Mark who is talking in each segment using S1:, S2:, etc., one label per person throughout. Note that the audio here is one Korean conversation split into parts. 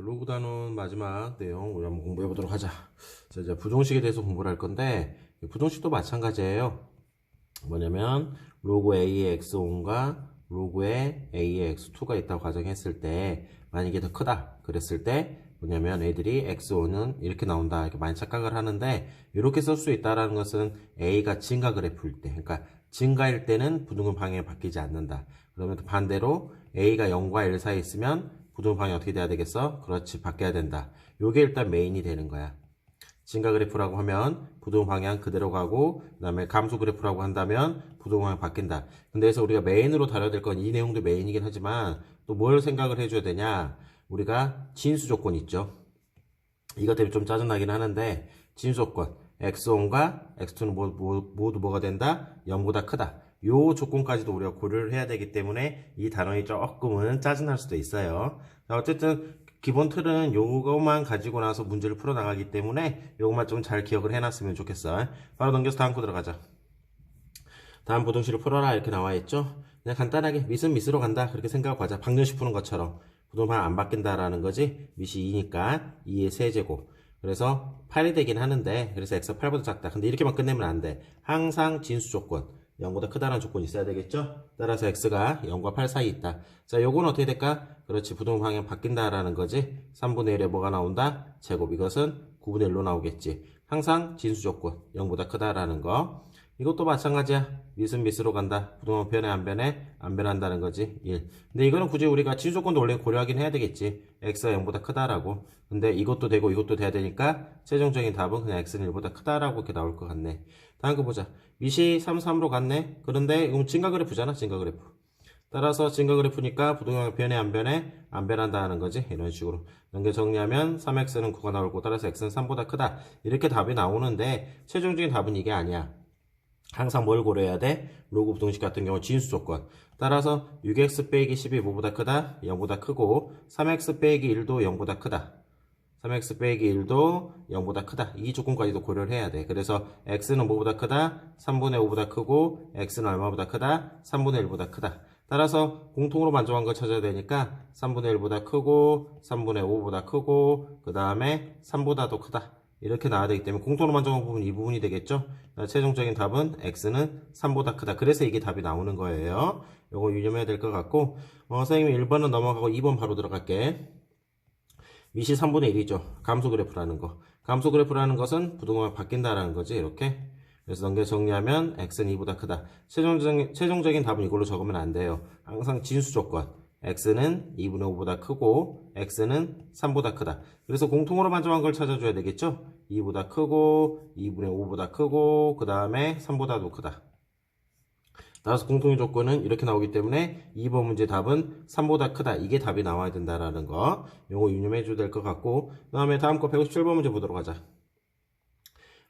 S1: 로그 단원 마지막 내용 우리 한번 공부해 보도록 하자. 자, 이제 부동식에 대해서 공부를 할 건데 이 부동식도 마찬가지예요. 뭐냐면 로그 a의 x1과 로그의 a의 x2가 있다고 가정했을 때 만약에 더 크다 그랬을 때 뭐냐면 애들이 x1은 이렇게 나온다 이렇게 많이 착각을 하는데 이렇게 쓸 수 있다라는 것은 a가 증가 그래프일 때 그러니까 증가일 때는 부등호 방향이 바뀌지 않는다 그러면 또 반대로 a가 0과 1 사이에 있으면 부등호 방향이 어떻게 돼야 되겠어? 그렇지 바뀌어야 된다 요게 일단 메인이 되는 거야 증가 그래프라고 하면 부동 방향 그대로 가고 그 다음에 감소 그래프라고 한다면 부동 방향 바뀐다. 근데 그래서 우리가 메인으로 다뤄야 될 건 이 내용도 메인이긴 하지만 또 뭘 생각을 해줘야 되냐? 우리가 진수 조건 있죠. 이것 때문에 좀 짜증나긴 하는데 진수 조건 x1과 x2는 모, 모, 모두 뭐가 된다? 0보다 크다. 요 조건까지도 우리가 고려를 해야 되기 때문에 이 단원이 조금은 짜증날 수도 있어요. 자, 어쨌든 기본 틀은 요거만 가지고 나서 문제를 풀어나가기 때문에 요것만 좀 잘 기억을 해놨으면 좋겠어. 바로 넘겨서 다음 코 들어가자. 다음 부동식을 풀어라 이렇게 나와 있죠. 그냥 간단하게 미은 미스로 간다 그렇게 생각하고 가자. 방정식 푸는 것처럼 부동방 안 바뀐다라는 거지. 미시 2니까 2의 세제곱. 그래서 8이 되긴 하는데 그래서 x가 8보다 작다. 근데 이렇게만 끝내면 안 돼. 항상 진수 조건. 0보다 크다라는 조건이 있어야 되겠죠? 따라서 x가 0과 8 사이 있다. 자, 요거는 어떻게 될까? 그렇지, 부동 방향 바뀐다라는 거지. 3분의 1에 뭐가 나온다? 제곱. 이것은 9분의 1로 나오겠지. 항상 진수 조건. 0보다 크다라는 거. 이것도 마찬가지야. 미은 미스로 간다. 부동은 변해 안 변해? 안 변한다는 거지. 1. 근데 이거는 굳이 우리가 진수 조건도 원래 고려하긴 해야 되겠지. x가 0보다 크다라고. 근데 이것도 되고 이것도 돼야 되니까 최종적인 답은 그냥 x는 1보다 크다라고 이렇게 나올 것 같네. 다음 거 보자. 미시 3, 3으로 갔네. 그런데 이건 증가 그래프잖아. 증가 그래프. 따라서 증가 그래프니까 부동형 변해 안 변해? 안 변한다는 거지. 이런 식으로. 연결 정리하면 3x는 9가 나올 거 따라서 x는 3보다 크다. 이렇게 답이 나오는데 최종적인 답은 이게 아니야. 항상 뭘 고려해야 돼? 로그 부동식 같은 경우 진수 조건. 따라서 6x 빼기 10이 뭐보다 크다? 0보다 크고 3x 빼기 1도 0보다 크다. 3x 빼기 1도 0보다 크다. 이 조건까지도 고려를 해야 돼. 그래서 x는 뭐보다 크다? 3분의 5보다 크고 x는 얼마보다 크다? 3분의 1보다 크다. 따라서 공통으로 만족한 걸 찾아야 되니까 3분의 1보다 크고 3분의 5보다 크고 그 다음에 3보다 더 크다. 이렇게 나와야 되기 때문에 공통으로 만족한 부분 이 부분이 되겠죠? 최종적인 답은 x는 3보다 크다. 그래서 이게 답이 나오는 거예요. 요거 유념해야 될 것 같고 어, 선생님이 1번은 넘어가고 2번 바로 들어갈게. 미시 3분의 1이죠. 감소 그래프라는 거. 감소 그래프라는 것은 부동호가 바뀐다라는 거지. 이렇게. 그래서 넘겨 정리하면 x는 2보다 크다. 최종적인, 최종적인 답은 이걸로 적으면 안 돼요. 항상 진수 조건. x는 2분의 5보다 크고 x는 3보다 크다. 그래서 공통으로 만족한 걸 찾아줘야 되겠죠? 2보다 크고 2분의 5보다 크고 그 다음에 3보다도 크다. 따라서 공통의 조건은 이렇게 나오기 때문에 2번 문제 답은 3보다 크다. 이게 답이 나와야 된다라는 거. 요거 유념해 줘야 될 것 같고 그 다음에 다음 거 157번 문제 보도록 하자.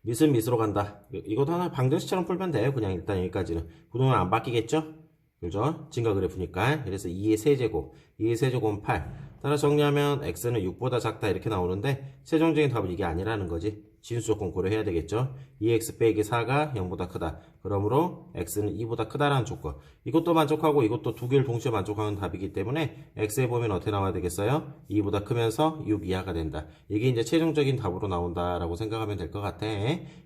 S1: 미은 미스로 간다. 이것도 하나 방정식처럼 풀면 돼요. 그냥 일단 여기까지는. 부동은 안 바뀌겠죠? 그죠? 증가 그래프니까. 그래서 2의 세제곱. 2의 세제곱은 8. 따라 정리하면 x는 6보다 작다 이렇게 나오는데 최종적인 답은 이게 아니라는 거지. 진수 조건 고려해야 되겠죠. 2x 빼기 4가 0보다 크다. 그러므로 x는 2보다 크다라는 조건. 이것도 만족하고 이것도 두 개를 동시에 만족하는 답이기 때문에 x에 보면 어떻게 나와야 되겠어요? 2보다 크면서 6 이하가 된다. 이게 이제 최종적인 답으로 나온다라고 생각하면 될 것 같아.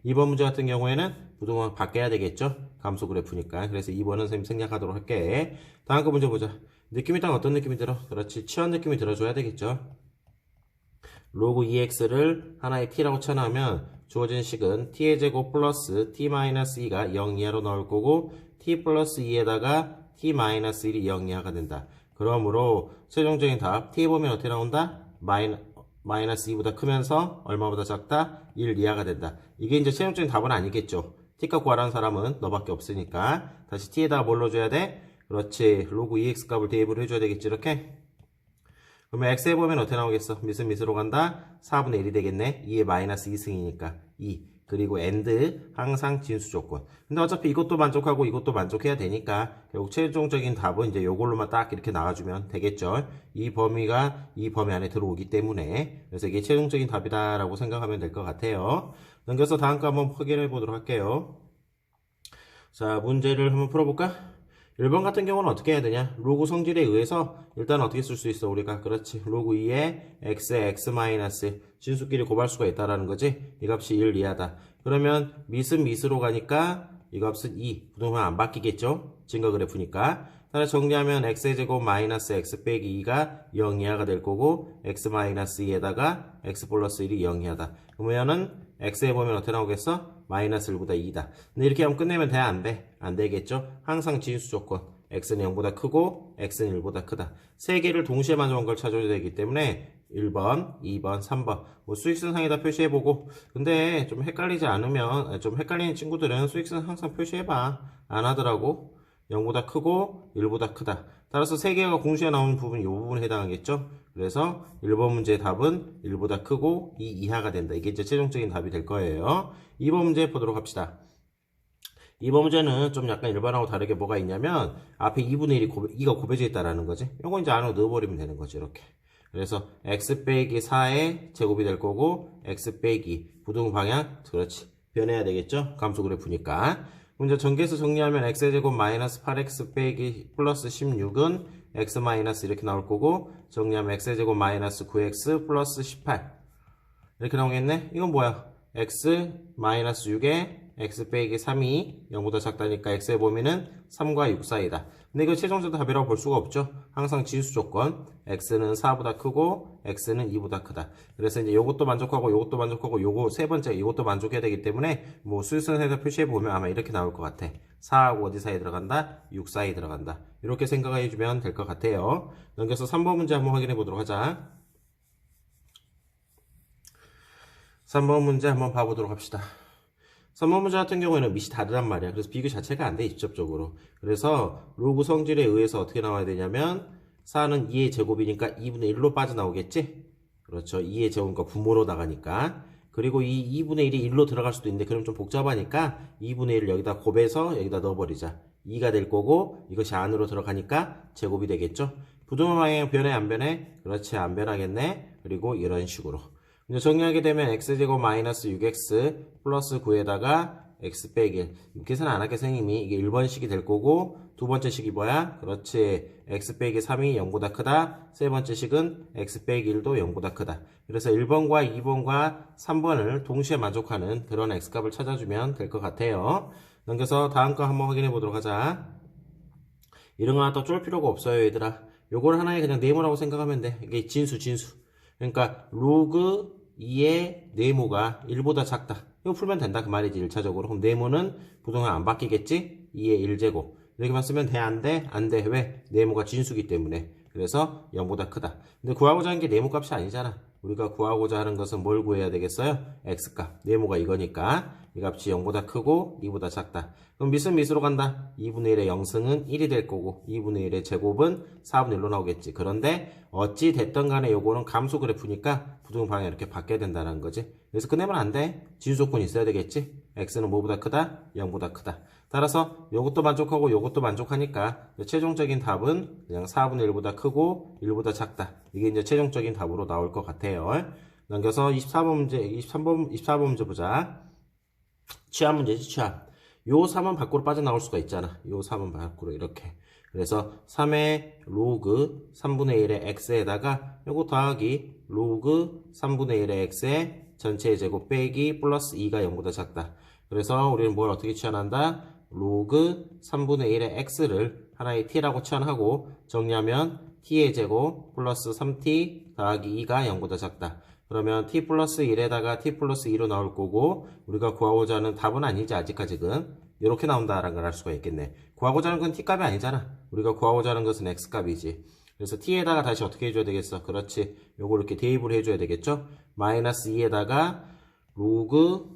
S1: 2번 문제 같은 경우에는 부동은 바뀌어야 되겠죠. 감소 그래프니까. 그래서 2번은 선생님 생략하도록 할게. 다음 거 문제 보자. 느낌이 딱 어떤 느낌이 들어? 그렇지. 치환 느낌이 들어줘야 되겠죠. 로그 2x를 하나의 t라고 쳐놓으면 주어진 식은 t의 제곱 플러스 t-2가 0 이하로 나올 거고 t 플러스 2에다가 t-1이 0 이하가 된다. 그러므로 최종적인 답 t에 보면 어떻게 나온다? 마이너, 마이너스 2보다 크면서 얼마보다 작다? 1 이하가 된다. 이게 이제 최종적인 답은 아니겠죠. t값 구하라는 사람은 너밖에 없으니까 다시 t에다가 뭘 넣어줘야 돼? 그렇지. 로그 2x 값을 대입을 해줘야 되겠지. 이렇게. 그러면 x에 보면 어떻게 나오겠어? 미스 미스로 간다? 4분의 1이 되겠네. 2의 마이너스 2승이니까 2. 그리고 and 항상 진수 조건. 근데 어차피 이것도 만족하고 이것도 만족해야 되니까 결국 최종적인 답은 이제 요걸로만 딱 이렇게 나와주면 되겠죠. 이 범위가 이 범위 안에 들어오기 때문에 그래서 이게 최종적인 답이다라고 생각하면 될 것 같아요. 넘겨서 다음 거 한번 확인해 보도록 할게요. 자 문제를 한번 풀어볼까? 1번 같은 경우는 어떻게 해야 되냐? 로그 성질에 의해서 일단 어떻게 쓸 수 있어? 우리가 그렇지. 로그 2에 x의 x 마이너스 진수끼리 곱할 수가 있다라는 거지. 이 값이 1 이하다. 그러면 밑은 밑으로 가니까 이 값은 2. 부동산 안 바뀌겠죠? 증가 그래프니까. 따라서 정리하면 x의 제곱 마이너스 x 빼기 2가 0 이하가 될 거고 x 마이너스 2에다가 x 플러스 1이 0 이하다. 그러면은 x에 보면 어떻게 나오겠어? 마이너스 1보다 2다. 근데 이렇게 하면 끝내면 돼? 안 돼? 안 되겠죠? 항상 진수 조건. x는 0보다 크고 x는 1보다 크다. 세 개를 동시에 만족한 걸 찾아야 되기 때문에 1번, 2번, 3번 뭐 수익선상에다 표시해보고 근데 좀 헷갈리지 않으면 좀 헷갈리는 친구들은 수익선 항상 표시해봐 안 하더라고 0보다 크고 1보다 크다 따라서 세 개가 공시에 나오는 부분이 이 부분에 해당하겠죠 그래서 1번 문제의 답은 1보다 크고 2 이하가 된다 이게 이제 최종적인 답이 될 거예요 2번 문제 보도록 합시다 이번 문제는 좀 약간 일반하고 다르게 뭐가 있냐면 앞에 2분의 1이 곱, 2가 곱해져 있다라는 거지. 이거 이제 안으로 넣어버리면 되는 거지 이렇게. 그래서 x 빼기 4의 제곱이 될 거고 x 빼기 부등 방향 그렇지 변해야 되겠죠. 감소 그래프니까. 이제 전개해서 정리하면 x의 제곱 마이너스 8x 빼기 플러스 16은 x 마이너스 이렇게 나올 거고 정리하면 x의 제곱 마이너스 9x 플러스 18 이렇게 나오겠네. 이건 뭐야? x 마이너스 6에 x 빼기 3이 0보다 작다니까 x의 범위는 3과 6 사이다. 근데 이거 최종적 답이라고 볼 수가 없죠. 항상 진수 조건 x는 4보다 크고 x는 2보다 크다. 그래서 이제 요것도 만족하고 요것도 만족하고 요거 세 번째 이것도 만족해야 되기 때문에 뭐 수선에다 표시해 보면 아마 이렇게 나올 것 같아. 4하고 어디 사이 들어간다? 6 사이 들어간다. 이렇게 생각해 주면 될 것 같아요. 넘겨서 3번 문제 한번 확인해 보도록 하자. 3번 문제 한번 봐보도록 합시다. 3번 문제 같은 경우에는 밑이 다르단 말이야. 그래서 비교 자체가 안 돼, 직접적으로. 그래서 로그 성질에 의해서 어떻게 나와야 되냐면 4는 2의 제곱이니까 2분의 1로 빠져나오겠지? 그렇죠. 2의 제곱과 분모로 나가니까. 그리고 이 2분의 1이 1로 들어갈 수도 있는데 그럼 좀 복잡하니까 2분의 1을 여기다 곱해서 여기다 넣어버리자. 2가 될 거고 이것이 안으로 들어가니까 제곱이 되겠죠? 부등호 방향 변해 안 변해? 그렇지 안 변하겠네. 그리고 이런 식으로. 정리하게 되면 x제곱 마이너스 6x 플러스 9에다가 x 빼기 1 계산 안 할게 선생님이 이게 1번 식이 될 거고 두 번째 식이 뭐야? 그렇지. x 빼기 3이 0보다 크다. 세 번째 식은 x 빼기 1도 0보다 크다. 그래서 1번과 2번과 3번을 동시에 만족하는 그런 x값을 찾아주면 될 것 같아요. 넘겨서 다음 거 한번 확인해 보도록 하자. 이런 거 하나 더 쫄 필요가 없어요 얘들아. 요걸 하나의 그냥 네모라고 생각하면 돼. 이게 진수 진수 그러니까 로그 2의 네모가 1보다 작다. 이거 풀면 된다 그 말이지 1차적으로. 그럼 네모는 부동산 안 바뀌겠지? 2의 1제곱. 이렇게 봤으면 돼? 안 돼? 안 돼. 왜? 네모가 진수기 때문에. 그래서 0보다 크다. 근데 구하고자 하는 게 네모 값이 아니잖아. 우리가 구하고자 하는 것은 뭘 구해야 되겠어요? x값. 네모가 이거니까. 이 값이 0보다 크고 2보다 작다. 그럼 밑은 밑으로 간다. 2분의 1의 0승은 1이 될 거고 2분의 1의 제곱은 4분의 1로 나오겠지. 그런데 어찌 됐던 간에 요거는 감소 그래프니까 부등 방향이 이렇게 바뀌어야 된다는 거지. 그래서 끝내면 안 돼. 진수 조건이 있어야 되겠지. x는 뭐보다 크다? 0보다 크다. 따라서 요것도 만족하고 요것도 만족하니까 최종적인 답은 그냥 4분의 1보다 크고 1보다 작다. 이게 이제 최종적인 답으로 나올 것 같아요. 넘겨서 24번 문제, 23번, 24번 문제 보자. 취합 문제지, 취합. 요 3은 밖으로 빠져나올 수가 있잖아. 요 3은 밖으로 이렇게. 그래서 3의 로그 3분의 1의 x에다가 요거 더하기 로그 3분의 1의 x의 전체의 제곱 빼기 플러스 2가 0보다 작다. 그래서 우리는 뭘 어떻게 취한한다? 로그 3분의 1의 x를 하나의 t라고 취한하고 정리하면 t의 제곱 플러스 3t 더하기 2가 0보다 작다. 그러면 t 플러스 1에다가 t 플러스 2로 나올 거고 우리가 구하고자 하는 답은 아니지 아직까지는 이렇게 나온다라는 걸 알 수가 있겠네. 구하고자 하는 건 t값이 아니잖아. 우리가 구하고자 하는 것은 x값이지. 그래서 t에다가 다시 어떻게 해줘야 되겠어? 그렇지. 요걸 이렇게 대입을 해줘야 되겠죠? 마이너스 2에다가 로그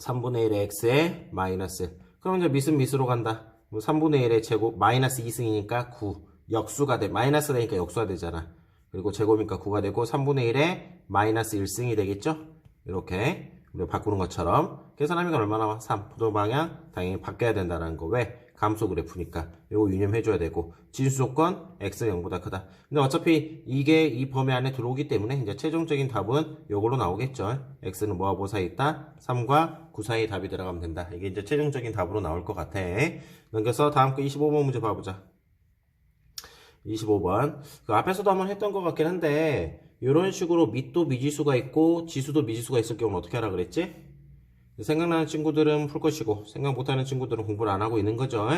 S1: 3분의 1의 x에 마이너스 1. 그럼 이제 밑은 밑으로 간다. 3분의 1의 제곱 마이너스 2승이니까 9. 역수가 돼. 마이너스 되니까 역수가 되잖아. 그리고 제곱이니까 9가 되고 3분의 1에 마이너스 1승이 되겠죠? 이렇게 우리가 바꾸는 것처럼 계산하면 얼마 나 와? 3. 부동 방향 당연히 바뀌어야 된다는 거. 왜? 감소 그래프니까 요거 유념해줘야 되고 진수 조건 x 0보다 크다. 근데 어차피 이게 이 범위 안에 들어오기 때문에 이제 최종적인 답은 요걸로 나오겠죠. x는 뭐와 뭐 사이 있다? 3과 9 사이 답이 들어가면 된다. 이게 이제 최종적인 답으로 나올 것 같아. 넘겨서 다음 거 25번 문제 봐보자. 25번. 그 앞에서도 한번 했던 것 같긴 한데, 이런 식으로 밑도 미지수가 있고, 지수도 미지수가 있을 경우는 어떻게 하라 그랬지? 생각나는 친구들은 풀 것이고, 생각 못하는 친구들은 공부를 안 하고 있는 거죠.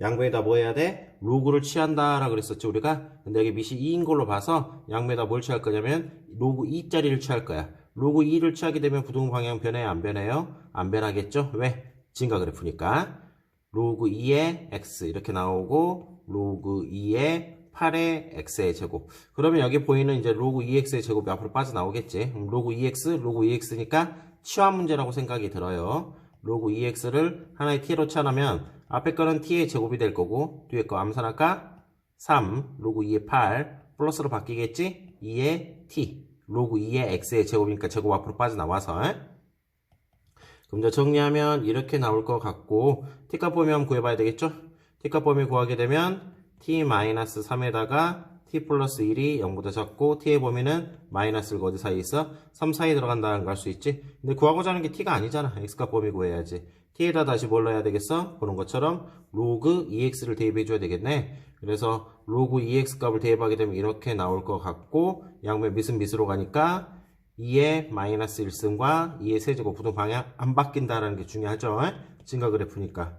S1: 양배에다 뭐 해야 돼? 로그를 취한다라 그랬었지, 우리가? 근데 여기 밑이 2인 걸로 봐서, 양배에다 뭘 취할 거냐면, 로그 2짜리를 취할 거야. 로그 2를 취하게 되면 부동 방향 변해요? 안 변해요? 안 변하겠죠? 왜? 증가 그래프니까. 로그 2의 x 이렇게 나오고 로그 2의 8의 x의 제곱 그러면 여기 보이는 이제 로그 2x의 제곱이 앞으로 빠져나오겠지 로그 2x 로그 2x니까 치환 문제라고 생각이 들어요 로그 2x를 하나의 t로 치환하면 앞에 거는 t의 제곱이 될 거고 뒤에 거 암산할까? 3 로그 2의 8 플러스로 바뀌겠지? 2의 t 로그 2의 x의 제곱이니까 제곱 앞으로 빠져나와서 그럼 이제 정리하면 이렇게 나올 것 같고 t값 범위 한번 구해봐야 되겠죠? t값 범위 구하게 되면 t-3에다가 t 플러스 1이 0보다 작고 t의 범위는 마이너스가 어디 사이에 있어? 3 사이에 들어간다는 걸 알 수 있지? 근데 구하고자 하는 게 t가 아니잖아 x값 범위 구해야지 t에다 다시 뭘 넣어야 되겠어? 보는 것처럼 로그 2x를 대입해 줘야 되겠네 그래서 로그 2x 값을 대입하게 되면 이렇게 나올 것 같고 양면 밑은 밑으로 가니까 2의 마이너스 1승과 2의 세제곱 부동 방향 안 바뀐다라는 게 중요하죠. 증가 그래프니까.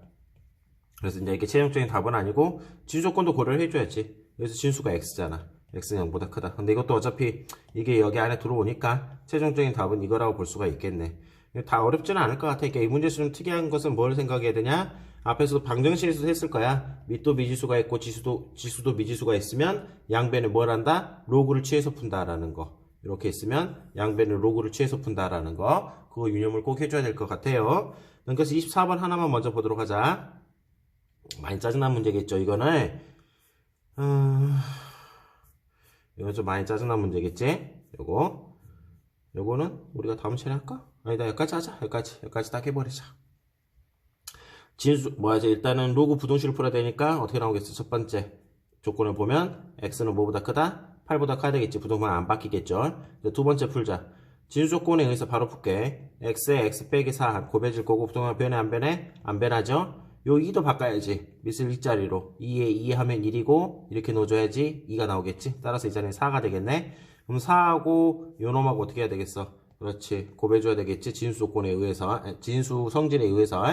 S1: 그래서 이제 이게 최종적인 답은 아니고 진수 조건도 고려를 해줘야지. 여기서 진수가 x잖아. x는 0보다 크다. 근데 이것도 어차피 이게 여기 안에 들어오니까 최종적인 답은 이거라고 볼 수가 있겠네. 다 어렵지는 않을 것 같아. 그러니까 이 문제에서 좀 특이한 것은 뭘 생각해야 되냐? 앞에서도 방정식에서 했을 거야. 밑도 미지수가 있고 지수도 지수도 미지수가 있으면 양변을 뭘 한다? 로그를 취해서 푼다라는 거. 이렇게 있으면 양변을 로그를 취해서 푼다라는 거 그거 유념을 꼭 해줘야 될 것 같아요 그래서 24번 하나만 먼저 보도록 하자 많이 짜증난 문제겠죠 이거는 음... 이건 좀 많이 짜증난 문제겠지 요거 요거는 우리가 다음 시간에 할까? 아니다 여기까지 하자 여기까지 여기까지 딱 해버리자 진수 뭐야 이제 일단은 로그 부동식을 풀어야 되니까 어떻게 나오겠어 첫 번째 조건을 보면 x는 뭐보다 크다 8보다 커야 되겠지. 부동반 안 바뀌겠죠. 두 번째 풀자. 진수 조건에 의해서 바로 풀게. x에 x 빼기 4 곱해질 거고 부동반 변해 안 변해? 안 변하죠. 요 2도 바꿔야지. 밑을 2자리로. 2에 2 하면 1이고 이렇게 넣어줘야지 2가 나오겠지. 따라서 이 자리는 4가 되겠네. 그럼 4하고 요 놈하고 어떻게 해야 되겠어? 그렇지. 곱해줘야 되겠지. 진수 조건에 의해서. 아니, 진수 성질에 의해서.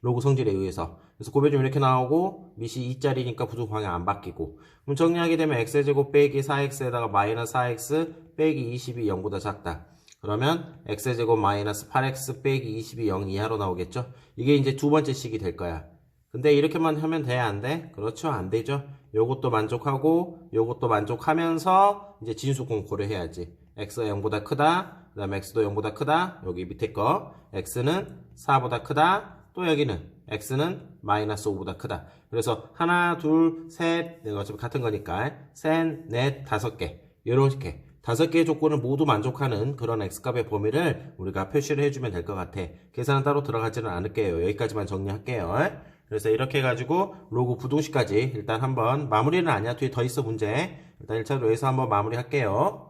S1: 로그 성질에 의해서. 그래서 곱해주면 이렇게 나오고 밑이 2짜리니까 부동 방향 안 바뀌고 그럼 정리하게 되면 x제곱 빼기 4x에다가 마이너스 4x 빼기 20이 0보다 작다. 그러면 x제곱 마이너스 8x 빼기 20이 0 이하로 나오겠죠? 이게 이제 두 번째 식이 될 거야. 근데 이렇게만 하면 돼? 안 돼? 그렇죠? 안 되죠? 요것도 만족하고 요것도 만족하면서 이제 진수 공 고려해야지. x가 0보다 크다. 그 다음에 x도 0보다 크다. 여기 밑에 거. x는 4보다 크다. 또 여기는 x는 마이너스 5보다 크다. 그래서 하나, 둘, 셋, 네, 어차피 같은 거니까 셋, 넷, 다섯 개 이렇게 다섯 개의 조건을 모두 만족하는 그런 x값의 범위를 우리가 표시를 해주면 될 것 같아. 계산은 따로 들어가지는 않을게요. 여기까지만 정리할게요. 그래서 이렇게 해가지고 로그 부동식까지 일단 한번 마무리는 아니야. 뒤에 더 있어 문제. 일단 1차로 해서 한번 마무리할게요.